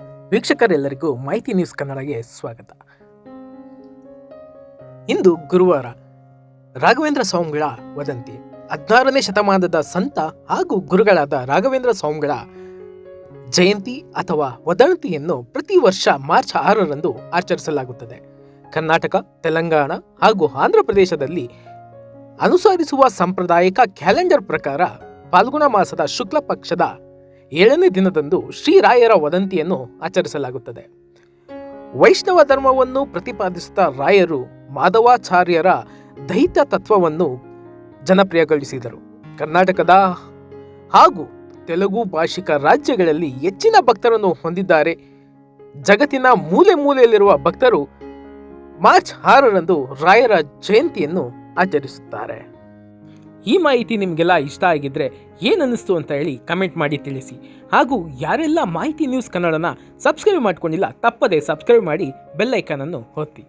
ವೀಕ್ಷಕರೆಲ್ಲರಿಗೂ ಮಾಹಿತಿ ನ್ಯೂಸ್ ಕನ್ನಡಗೆ ಸ್ವಾಗತ. ಇಂದು ಗುರುವಾರ ರಾಘವೇಂದ್ರ ಸ್ವಾಮಿಗಳ ವದಂತಿ. ಹದಿನಾರನೇ ಶತಮಾನದ ಸಂತ ಹಾಗೂ ಗುರುಗಳಾದ ರಾಘವೇಂದ್ರ ಸ್ವಾಮಿಗಳ ಜಯಂತಿ ಅಥವಾ ವದಂತಿಯನ್ನು ಪ್ರತಿ ವರ್ಷ ಮಾರ್ಚ್ ಆರರಂದು ಆಚರಿಸಲಾಗುತ್ತದೆ. ಕರ್ನಾಟಕ, ತೆಲಂಗಾಣ ಹಾಗೂ ಆಂಧ್ರ ಪ್ರದೇಶದಲ್ಲಿ ಅನುಸರಿಸುವ ಸಾಂಪ್ರದಾಯಿಕ ಕ್ಯಾಲೆಂಡರ್ ಪ್ರಕಾರ ಫಾಲ್ಗುಣ ಮಾಸದ ಶುಕ್ಲ ಪಕ್ಷದ ಏಳನೇ ದಿನದಂದು ಶ್ರೀರಾಯರ ವದಂತಿಯನ್ನು ಆಚರಿಸಲಾಗುತ್ತದೆ. ವೈಷ್ಣವ ಧರ್ಮವನ್ನು ಪ್ರತಿಪಾದಿಸುತ್ತಾ ರಾಯರು ಮಾಧವಾಚಾರ್ಯರ ದೈತ ತತ್ವವನ್ನು ಜನಪ್ರಿಯಗೊಳಿಸಿದರು. ಕರ್ನಾಟಕದ ಹಾಗೂ ತೆಲುಗು ಭಾಷಿಕ ರಾಜ್ಯಗಳಲ್ಲಿ ಹೆಚ್ಚಿನ ಭಕ್ತರನ್ನು ಹೊಂದಿದ್ದಾರೆ. ಜಗತ್ತಿನ ಮೂಲೆ ಮೂಲೆಯಲ್ಲಿರುವ ಭಕ್ತರು ಮಾರ್ಚ್ ಆರರಂದು ರಾಯರ ಜಯಂತಿಯನ್ನು ಆಚರಿಸುತ್ತಾರೆ. ಈ ಮಾಹಿತಿ ನಿಮಗೆಲ್ಲ ಇಷ್ಟ ಆಗಿದ್ರೆ ಏನನ್ನಿಸ್ತು ಅಂತ ಹೇಳಿ ಕಮೆಂಟ್ ಮಾಡಿ ತಿಳಿಸಿ. ಹಾಗೂ ಯಾರೆಲ್ಲ ಮಾಹಿತಿ ನ್ಯೂಸ್ ಕನ್ನಡನ ಸಬ್ಸ್ಕ್ರೈಬ್ ಮಾಡ್ಕೊಂಡಿಲ್ಲ, ತಪ್ಪದೇ ಸಬ್ಸ್ಕ್ರೈಬ್ ಮಾಡಿ ಬೆಲ್ಲೈಕನನ್ನು ಒತ್ತಿ.